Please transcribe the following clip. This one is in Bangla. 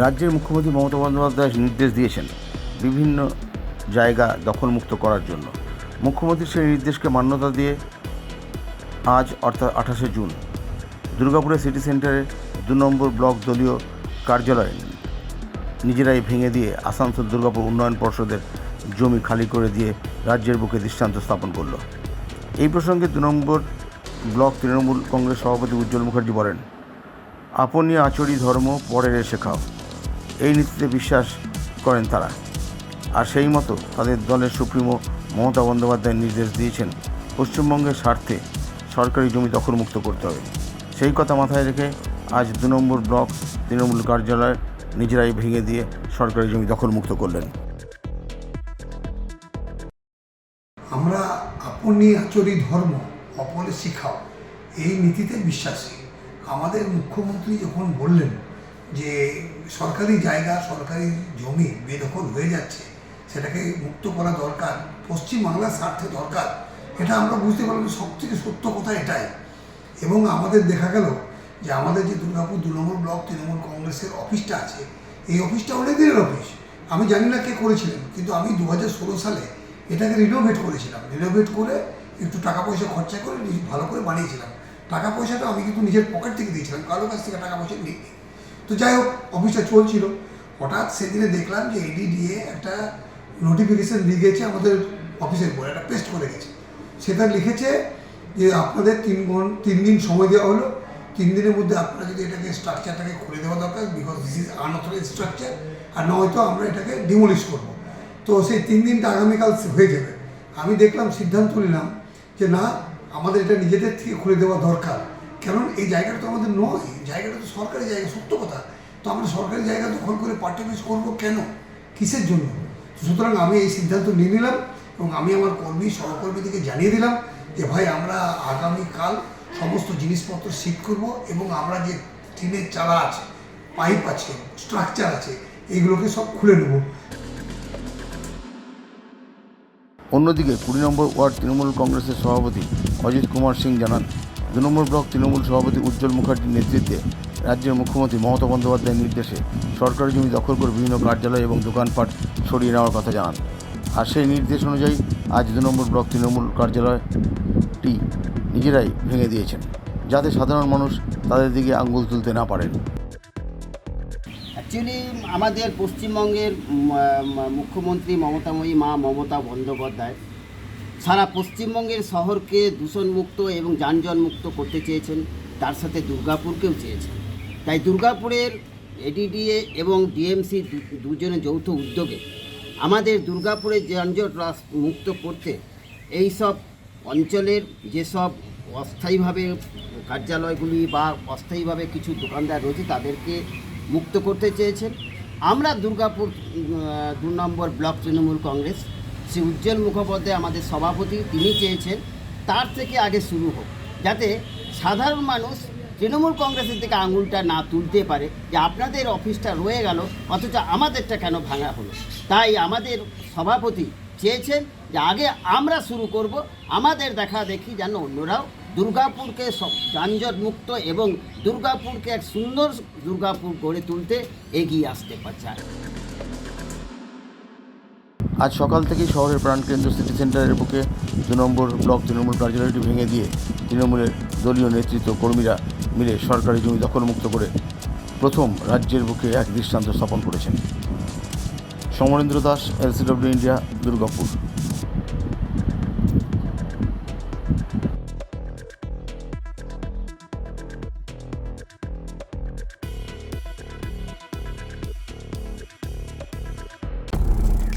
রাজ্যের মুখ্যমন্ত্রী মমতা বন্দ্যোপাধ্যায় নির্দেশ দিয়েছেন বিভিন্ন জায়গা দখলমুক্ত করার জন্য। মুখ্যমন্ত্রী সেই নির্দেশকে মান্যতা দিয়ে আজ, অর্থাৎ আঠাশে জুন, দুর্গাপুরের সিটি সেন্টারে দু নম্বর ব্লক দলীয় কার্যালয় নিজেরাই ভেঙে দিয়ে আসানসোল দুর্গাপুর উন্নয়ন পর্ষদের জমি খালি করে দিয়ে রাজ্যের বুকে দৃষ্টান্ত স্থাপন করল। এই প্রসঙ্গে দু নম্বর ব্লক তৃণমূল কংগ্রেস সভাপতি উজ্জ্বল মুখার্জি বলেন, আপনি আচরি ধর্ম পরের এসে খাও এই নীতিতে বিশ্বাস করেন তারা। আর সেই মতো তাদের দলের সুপ্রিমো মমতা বন্দ্যোপাধ্যায় নির্দেশ দিয়েছেন, পশ্চিমবঙ্গের স্বার্থে সরকারি জমি দখলমুক্ত করতে হবে। সেই কথা মাথায় রেখে আজ দু নম্বর ব্লক তৃণমূল কার্যালয় নিজেরাই ভেঙে দিয়ে সরকারি জমি দখলমুক্ত করলেন। আমরা আপনি আচরি ধর্ম অপরে শিখাও। এই নীতিতে বিশ্বাসী। আমাদের মুখ্যমন্ত্রী যখন বললেন যে সরকারি জায়গা, সরকারি জমি বেদখল হয়ে যাচ্ছে, সেটাকে মুক্ত করা দরকার, পশ্চিমবাংলার স্বার্থে দরকার, এটা আমরা বুঝতে পারলাম সব থেকে সত্য কথা এটাই। এবং আমাদের দেখা গেল যে আমাদের যে দুর্গাপুর, দু নম্বর ব্লক, তৃণমূল কংগ্রেসের অফিসটা আছে, এই অফিসটা অনেক দিনের অফিস। আমি জানি না কে করেছিলেন, কিন্তু আমি দু হাজার ষোলো সালে এটাকে রিনোভেট করেছিলাম। রিনোভেট করে একটু টাকা পয়সা খরচা করে, ভালো করে বানিয়েছিলাম। টাকা পয়সাটা আমি কিন্তু নিজের পকেট থেকে দিয়েছিলাম কারোর কাছ থেকে টাকা পয়সা নিই তো যাই হোক অফিসটা চলছিল। হঠাৎ সেদিনে দেখলাম যে এডি দিয়ে একটা নোটিফিকেশন গেছে আমাদের অফিসের পরে একটা পেস্ট করে গেছে। সেটা লিখেছে যে আপনাদের তিন ঘন তিন দিন সময় দেওয়া হলো। তিন দিনের মধ্যে আপনারা যদি এটাকে স্ট্রাকচারটাকে খুলে দেওয়া দরকার because this is unauthorise structure আর নয়তো আমরা এটাকে ডিমোলিশ করব। তো সেই তিন দিনটা আগামীকাল হয়ে যাবে। আমি দেখলাম, সিদ্ধান্ত নিলাম যে না, আমাদের এটা নিজেদের থেকে খুলে দেওয়া দরকার। কারণ এই জায়গাটা তো আমাদের নয় জায়গাটা তো সরকারি জায়গা, সত্য কথা। তো আমরা সরকারি জায়গা দখল করে পার্টি অফিস করব কেন? কিসের জন্য? সুতরাং আমি এই সিদ্ধান্ত নিয়ে নিলাম এবং আমি আমার কর্মী, সহকর্মীদেরকে জানিয়ে দিলাম যে, ভাই, আমরা আগামীকাল সমস্ত জিনিসপত্র শিফট করব এবং আমরা যে টিনের চালা আছে পাইপ আছে স্ট্রাকচার আছে, এইগুলোকে সব খুলে নেব। অন্যদিকে কুড়ি নম্বর ওয়ার্ড তৃণমূল কংগ্রেসের সভাপতি অজিত কুমার সিং জানান দু নম্বর ব্লক তৃণমূল সভাপতি উজ্জ্বল মুখার্জির নেতৃত্বে রাজ্যের মুখ্যমন্ত্রী মমতা বন্দ্যোপাধ্যায়ের নির্দেশে সরকারি জমি দখল করে বিভিন্ন কার্যালয় এবং দোকানপাট সরিয়ে নেওয়ার কথা জানান। আর সেই নির্দেশ অনুযায়ী আজ দু নম্বর ব্লক তৃণমূল কার্যালয়টি নিজেরাই ভেঙে দিয়েছেন, যাতে সাধারণ মানুষ তাদের দিকে আঙ্গুল তুলতে না পারেন। অ্যাকচুয়ালি আমাদের পশ্চিমবঙ্গের মুখ্যমন্ত্রী মমতাময়ী, মা মমতা বন্দ্যোপাধ্যায় সারা পশ্চিমবঙ্গের শহরকে দূষণমুক্ত এবং যানজটমুক্ত করতে চেয়েছেন, তার সাথে দুর্গাপুরকেও চেয়েছেন। তাই দুর্গাপুরের এডিডিএ এবং ডিএমসি দুজনে যৌথ উদ্যোগে আমাদের দুর্গাপুরের যানজট মুক্ত করতে এই সব অঞ্চলের যেসব অস্থায়ীভাবে কার্যালয়গুলি বা অস্থায়ীভাবে কিছু দোকানদার রয়েছে, তাদেরকে মুক্ত করতে চেয়েছেন। আমরা দুর্গাপুর দু নম্বর ব্লক তৃণমূল কংগ্রেস। শ্রী উজ্জ্বল মুখোপাধ্যায় আমাদের সভাপতি, তিনি চেয়েছেন তার থেকে আগে শুরু হোক, যাতে সাধারণ মানুষ তৃণমূল কংগ্রেসের থেকে আঙুলটা না তুলতে পারে যে আপনাদের অফিসটা রয়ে গেল, অথচ আমাদেরটা কেন ভাঙা হলো। তাই আমাদের সভাপতি চেয়েছেন যে আগে আমরা শুরু করব, আমাদের দেখা দেখি যেন অন্যরাও দুর্গাপুরকে যানজট মুক্ত এবং দুর্গাপুরকে এক সুন্দর দুর্গাপুর গড়ে তুলতে এগিয়ে আসতে চায় আজ সকাল থেকেই শহরের প্রাণকেন্দ্র সিটি সেন্টারের বুকে দু নম্বর ব্লক তৃণমূল কার্যালয়টি ভেঙে দিয়ে তৃণমূলের দলীয় নেতৃত্ব কর্মীরা মিলে সরকারি জমি দখলমুক্ত করে প্রথম রাজ্যের বুকে এক দৃষ্টান্ত স্থাপন করেছেন। Samarendra Das LCW India Durgapur.